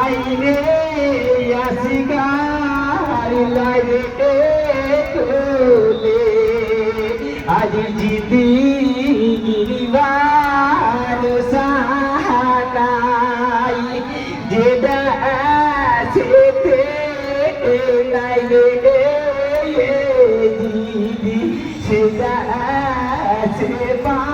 আইরে আসিগার লাগে তোলে। আজ জিদি গিরিবার সাহানাই যেটা সেতে রে দিদি সেটা সে পালায়ে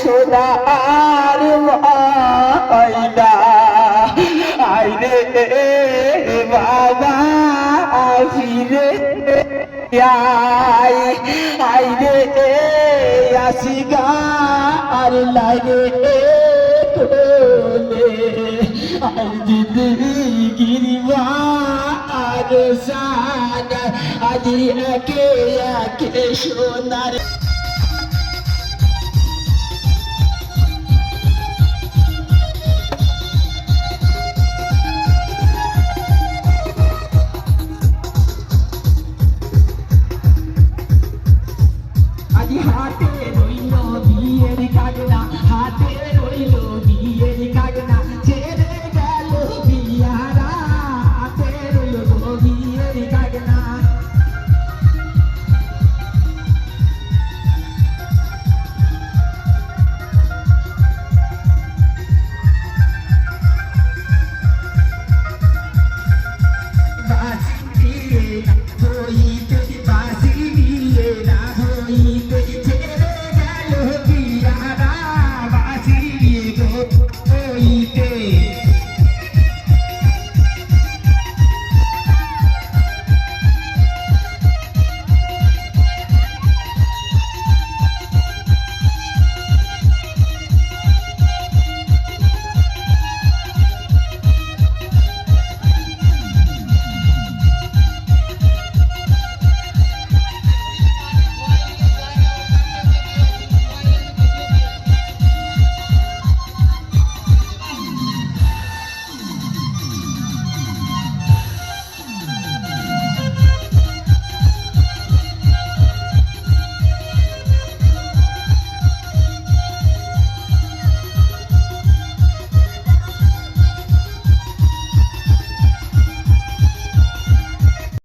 সোনার ময়না। আই রে বাবা ফিরে আই আই রে আসি গার লাগে গিরিবা আর সানা। আজি একে একে সোনার